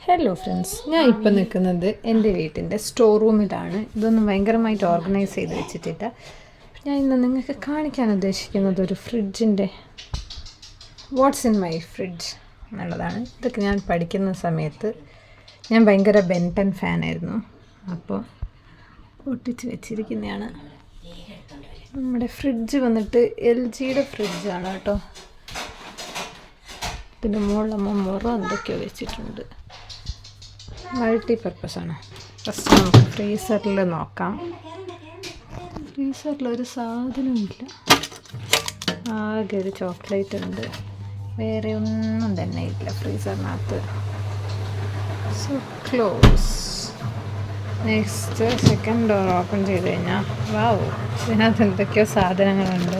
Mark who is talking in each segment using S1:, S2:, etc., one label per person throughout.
S1: Hello friends ഞാൻ ഇപ്പം നിൽക്കുന്നത് എന്റെ വീട്ടിന്റെ സ്റ്റോർ റൂമിലാണ് ഇതൊന്നും ഭയങ്കരമായിട്ട് ഓർഗനൈസ് ചെയ്ത് വെച്ചിട്ടില്ല ഞാൻ ഇന്ന് നിങ്ങൾക്ക് കാണിക്കാൻ ഉദ്ദേശിക്കുന്നത് ഒരു ഫ്രിഡ്ജിന്റെ വാട്ട്സ് ഇൻ മൈ ഫ്രിഡ്ജ് എന്നുള്ളതാണ്. ഇതൊക്കെ ഞാൻ പഠിക്കുന്ന സമയത്ത് ഞാൻ ഭയങ്കര ബെൻടൻ ഫാനായിരുന്നു അപ്പോൾ ഒട്ടിച്ച് വെച്ചിരിക്കുന്നതാണ്. നമ്മുടെ ഫ്രിഡ്ജ് വന്നിട്ട് എൽ ജിയുടെ ഫ്രിഡ്ജാണ് കേട്ടോ. പിന്നെ മുകളിലമ്മ മുറ എന്തൊക്കെയോ വെച്ചിട്ടുണ്ട്. മൾട്ടി പർപ്പസ് ആണ് ഫസ്റ്റ് നമുക്ക് ഫ്രീസറിൽ നോക്കാം. ഫ്രീസറിൽ ഒരു സാധനമില്ല ആകെ ഒരു ചോക്ലേറ്റ് ഉണ്ട്. വേറെ ഒന്നും തന്നെ ഇല്ല ഫ്രീസറിനകത്ത്. So close next second door open ചെയ്ത് കഴിഞ്ഞാൽ വാവ് ഇതിനകത്ത് എന്തൊക്കെയോ സാധനങ്ങളുണ്ട്.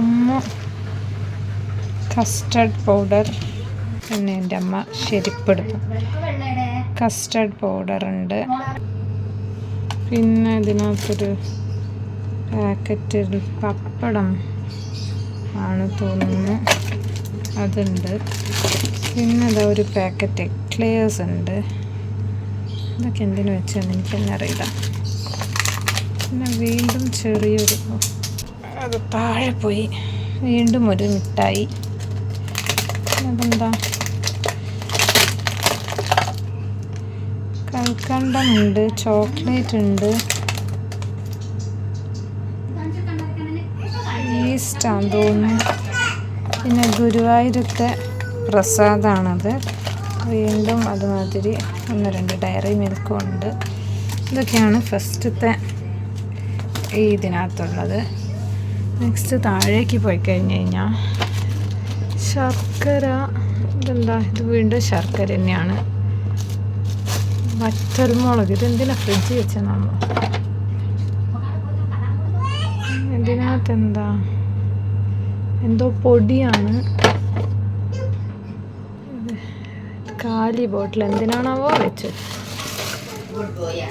S1: ഒന്ന് കസ്റ്റർഡ് പൗഡർ പിന്നെ എന്റെ അമ്മ ശരിപ്പെടുത്തും. കസ്റ്റർഡ് പൗഡർ ഉണ്ട്. പിന്നെ ഇതിനകത്തൊരു പാക്കറ്റിൽ പപ്പടം ആണ് തോന്നുന്നു. അതുണ്ട്. പിന്നെ അതാ ഒരു പാക്കറ്റ് എക്ലെയേഴ്സ് ഉണ്ട്. ഇതൊക്കെ എന്തിനു വെച്ചാൽ എനിക്ക് തന്നെ അറിയില്ല. പിന്നെ വീണ്ടും ചെറിയൊരു അത് താഴെ പോയി. വീണ്ടും ഒരു മിഠായി. അതെന്താ കൽക്കണ്ടമുണ്ട് ചോക്ലേറ്റ് ഉണ്ട് ഈസ്റ്റാന്ന് തോന്നുന്നു. പിന്നെ ഗുരുവായൂരത്തെ പ്രസാദാണത്. വീണ്ടും അതുമാതിരി ഒന്ന് രണ്ട് ഡയറി മിൽക്കും ഉണ്ട് ഇതൊക്കെയാണ് ഫസ്റ്റത്തെ ഈ ഇതിനകത്തുള്ളത്. നെക്സ്റ്റ് താഴേക്ക് പോയി കഴിഞ്ഞ് കഴിഞ്ഞാൽ ശർക്കര ഇതെന്താ? ഇത് വീണ്ടും ശർക്കര തന്നെയാണ്. വറ്റൽമുളക് ഇതെന്തിനാ ഫ്രിഡ്ജ് വെച്ചതാണോ ഇതിനകത്ത് എന്താ എന്തോ പൊടിയാണ്. കാലി ബോട്ടിൽ. എന്തിനാണാവോ വെച്ചത്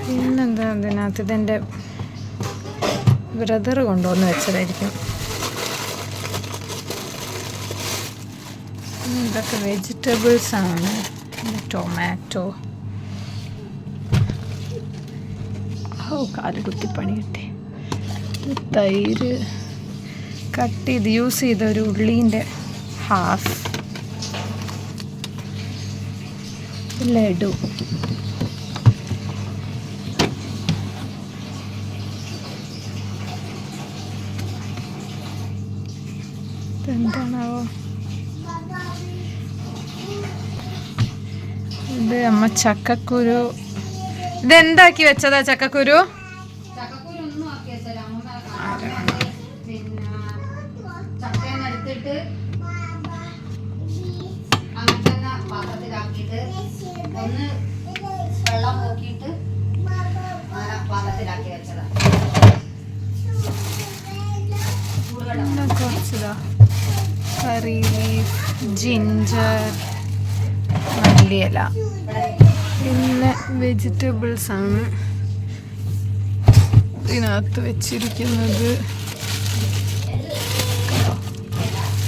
S1: പിന്നെന്താ ഇതിനകത്ത്? ഇതെന്റെ ബ്രദർ കൊണ്ടുവന്ന് വെച്ചതായിരിക്കും. ഇതൊക്കെ വെജിറ്റബിൾസ് ആണ്. ടൊമാറ്റോ ഓ കാൽ കുത്തി പണി കിട്ടി തൈര് കട്ട് ചെയ്ത് യൂസ് ചെയ്ത ഒരു ഉള്ളീന്റെ ഹാഫ് ലഡു. ഇതെന്താണാവോ? ഇത് അമ്മ ചക്കക്കുരു. ഇതെന്താക്കി വെച്ചതാ ചക്കക്കുരു?
S2: ഒന്ന് വെള്ളം നോക്കിയിട്ട് പാത്രത്തിലാക്കി വെച്ചതാ.
S1: കുറച്ചതാ. കറി ലീഫ് ജിഞ്ചർ മല്ലിയില പിന്നെ വെജിറ്റബിൾസ് ആണ്. ഇതിനകത്ത് വെച്ചിരിക്കുന്നത്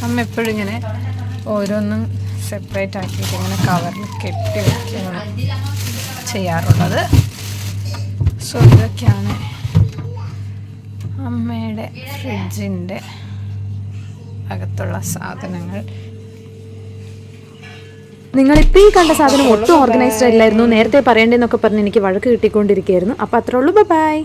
S1: അമ്മ എപ്പോഴും ഇങ്ങനെ ഓരോന്നും സെപ്പറേറ്റ് ആക്കിയിട്ട് ഇങ്ങനെ കവറിൽ കെട്ടി വെക്കുകയാണ് ചെയ്യാറുള്ളത്. സോ ഇതൊക്കെയാണ് അമ്മയുടെ ഫ്രിഡ്ജിന്റെ അകത്തുള്ള സാധനങ്ങൾ.
S3: നിങ്ങളിപ്പോൾ ഈ കണ്ട സാധനം ഒട്ടും ഓർഗനൈസ്ഡ് അല്ലായിരുന്നു നേരത്തെ പറയേണ്ടതെന്നൊക്കെ പറഞ്ഞ് എനിക്ക് വഴക്ക് കിട്ടിക്കൊണ്ടിരിക്കുകയായിരുന്നു. അപ്പോൾ അത്രേ ഉള്ളൂ. ബൈ